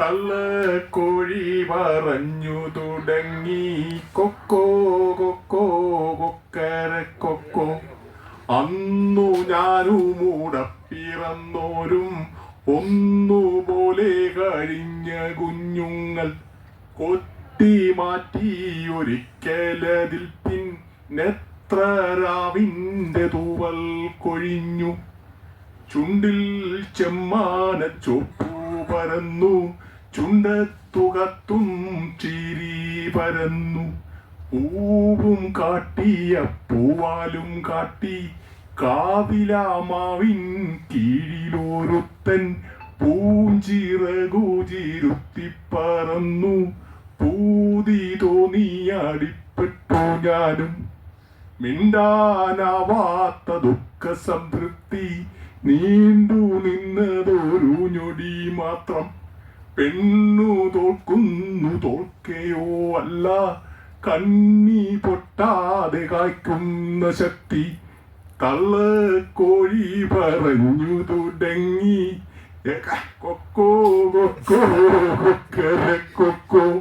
തള്ളക്കോഴി പറഞ്ഞു തുടങ്ങി. കൊക്കോ കൊക്കോ കൊക്കര കൊക്കോ. അന്നു ഞാനും പിറന്നോരും ഒന്നുപോലെ കഴിഞ്ഞ കുഞ്ഞുങ്ങൾ. കൊത്തി മാറ്റി ഒരിക്കലതിൽ പിന്നെത്ര രാവിന്റെ തൂവൽ കൊഴിഞ്ഞു. ചുണ്ടിൽ ചെമ്മാന ചൊപ്പു പരന്നു. ചുണ്ടത്തുകത്തും ചിരി പരന്നു. പൂവും കാട്ടിയ പൂവാലും കാട്ടി കാവിലാമാവിൻ കീഴിലോരുത്തൻ പൂഞ്ചിറകു ചിരുത്തി പറന്നു. പൂതി തോന്നിയടിപ്പെട്ടു ഞാനും. മിണ്ടാനാവാത്ത ദുഃഖ സംതൃപ്തി നീണ്ടു നിന്നതൊരു ഞൊടി മാത്രം. പെണ്ണു തോൽക്കുന്നു തോൽക്കയോ അല്ല കണ്ണി പൊട്ടാതെ കായ്ക്കുന്ന ശക്തി. കള്ളക്കോഴി പറഞ്ഞു തുടങ്ങി. കൊക്കോ കൊക്കോ കൊക്കോ.